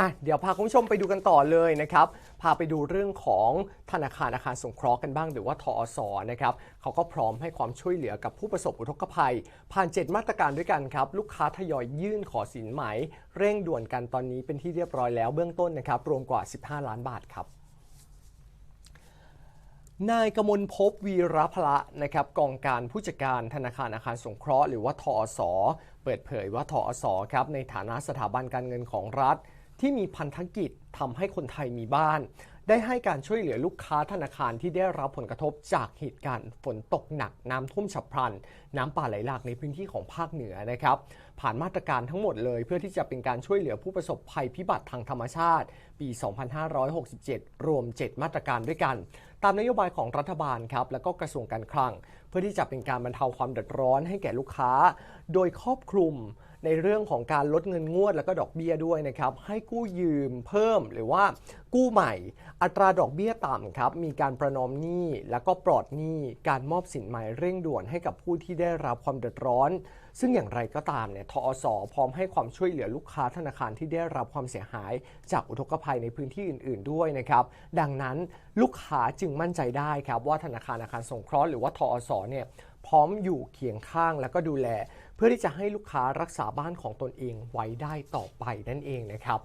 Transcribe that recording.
อะเดี๋ยวพาคุณผู้ชมไปดูกันต่อเลยนะครับ พาไปดูเรื่องของธนาคารอาคารสงเคราะห์กันบ้างหรือว่าทอสอนะครับเขาก็พร้อมให้ความช่วยเหลือกับผู้ประสบอุทกภัย ผ่าน 7 มาตรการด้วยกันครับ ลูกค้าทยอยยื่นขอสินไหม เร่งด่วนกันตอนนี้เป็นที่เรียบร้อยแล้วเบื้องต้นนะครับ รวมกว่า 15 ล้านบาทครับนายกมลภพวีรพละนะครับกองการผู้จัดการธนาคารอาคารสงเคราะห์หรือว่าทอสอเปิดเผยว่าทอสอครับในฐานะสถาบันการเงินของรัฐ ที่มีพันธกิจทำให้คนไทยมีบ้าน ได้ให้การช่วยเหลือลูกค้าธนาคารที่ได้รับผลกระทบจากเหตุการณ์ฝนตกหนักน้ำท่วมฉับพลัน น้ำป่าไหลหลากในพื้นที่ของภาคเหนือนะครับ ผ่านมาตรการทั้งหมดเลยเพื่อที่จะเป็นการช่วยเหลือผู้ประสบภัยพิบัติทางธรรมชาติ ปี 2567 รวม 7 มาตรการด้วยกัน ตามนโยบายของรัฐบาลครับแล้วก็กระทรวงการคลัง เพื่อที่จะเป็นการบรรเทาความเดือดร้อนให้แก่ลูกค้า โดยครอบคลุม ในเรื่องของการลดเงินงวดแล้วก็ดอกเบี้ยด้วยนะครับให้กู้ยืมเพิ่มหรือว่ากู้ใหม่ อัตราดอกเบี้ยต่ำครับมีการประนอมหนี้แล้วก็ปลอดหนี้การมอบสินไหม่เร่งด่วนให้กับผู้ที่ได้รับความเดือดร้อน ซึ่งอย่างไรก็ตามเนี่ยทอสอพร้อมให้ความช่วยเหลือลูกค้าธนาคารที่ได้รับความเสียหาย จากอุทกภัยในพื้นที่อื่น ๆ ด้วยนะครับ ดังนั้นลูกค้าจึงมั่นใจได้ครับว่าธนาคารอาคารสงเคราะห์หรือว่าทอสอเนี่ย พร้อมอยู่เคียงข้างแล้วก็ดูแล เพื่อที่จะให้ลูกค้ารักษาบ้านของตนเองไว้ได้ต่อไปนั่นเองนะครับ